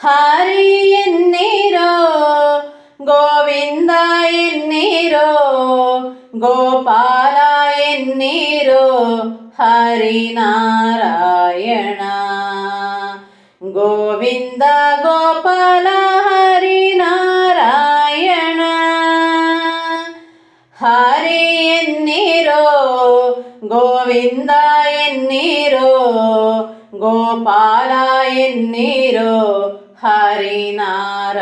ಹರಿ ಎನ್ನೀರೋ ಗೋವಿಂದ ಎನ್ನೀರೋ ಗೋಪಾಲ ಎನ್ನೀರೋ ಹರಿನಾರಾಯಣ ಗೋವಿಂದ ಗೋಪಾಲ ಹರಿನಾರಾಯಣ ಹರಿ ಎನ್ನೀರೋ ಗೋವಿಂದ ಎನ್ನೀರೋ ಗೋಪಾಲ ಎನ್ನೀರೋ हरिनारायण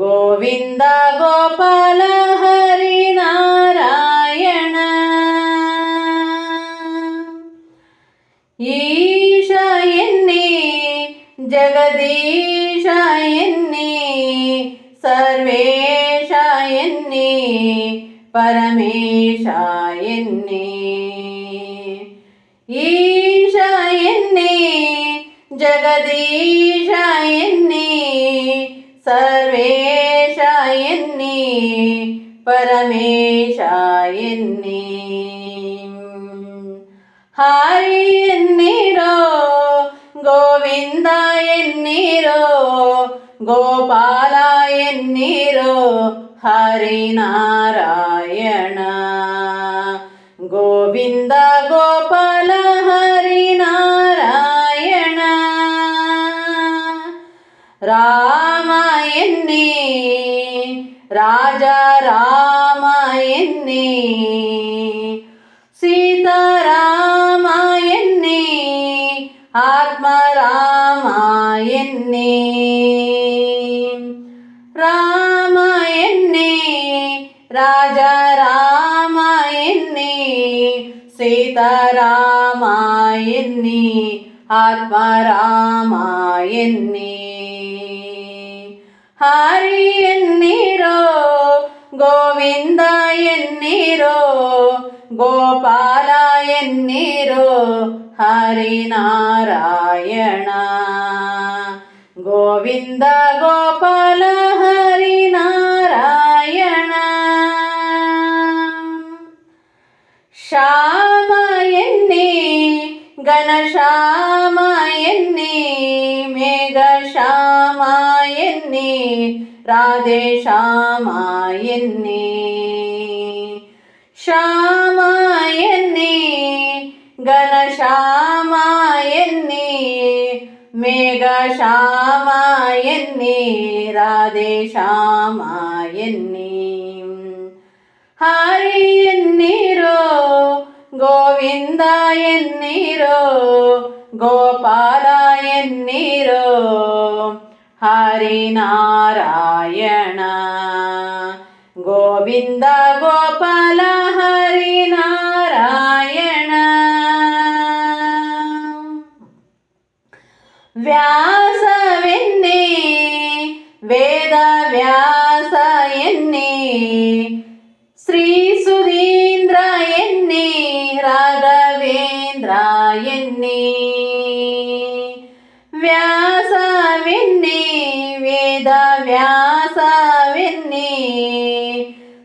गोविन्द गोपाल हरिनारायण ईशयन्ने जगदीशयन्ने सर्वेशयन्ने परमेशयन्ने ई ജഗദീശ എന്നീ സർവേശ എന്നീ പരമേശ എന്നീ ഹാരി എന്നീരോ ഗോവിന്ദ എന്നീരോ ഗോപാല എന്നീരോ ഹരിനാരായണ. ഗോവിന്ദ ഗോ రామాయణ్ణి రాజా రామాయణ్ణి సీతారామాయణ్ణి ఆత్మరామాయణ్ణి రామాయణ్ణి రాజా రామాయణ్ణి సీతారామాయణ్ణి ఆత్మరామాయణ్ణి ఎన్ని ఆత్మరామ ఎన్ని హరి ఎన్నీరో గోవింద ఎన్నీరో గోపాల ఎన్నీరో హరినారాయణ. గోవింద గోపాల హరినారాయణ. శ్యామ ఎన్ని ఘనశ్యామ ఎన్ని? రాధే శ్యామా ఎన్ని? శ్యామా ఎన్ని? ఘన శ్యామా ఎన్ని? మేఘ శ్యామా ఎన్ని? రాధే శ్యామా ఎన్ని? హరి ఎన్నీరో? గోవింద ఎన్నీరో? గోపాల ఎన్నీరో? హరినారాయణ గోవింద గోపాల హరినారాయణ వ్యాసవెన్ని వేద వ్యాస ఎన్ని శ్రీ సుధీంద్ర ఎన్ని రాఘవేంద్ర ఎన్ని. వ్యాసవెన్ని వేద వ్యాసవెన్ని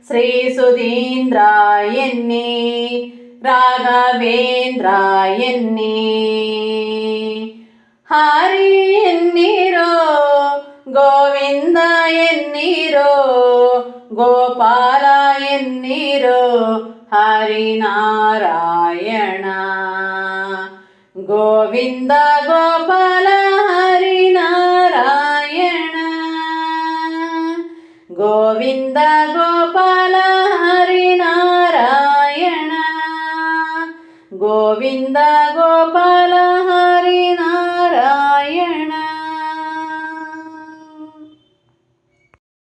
శ్రీ సుధీంద్ర ఎన్ని రాఘవేంద్ర ఎన్ని. హరి ఎన్నీరో గోవింద ఎన్నీరో గోపాల ఎన్నీరో హరినారాయణ. గోవింద గోపాల హరినారాయణ. గోవింద గోపాల హరినారాయణ.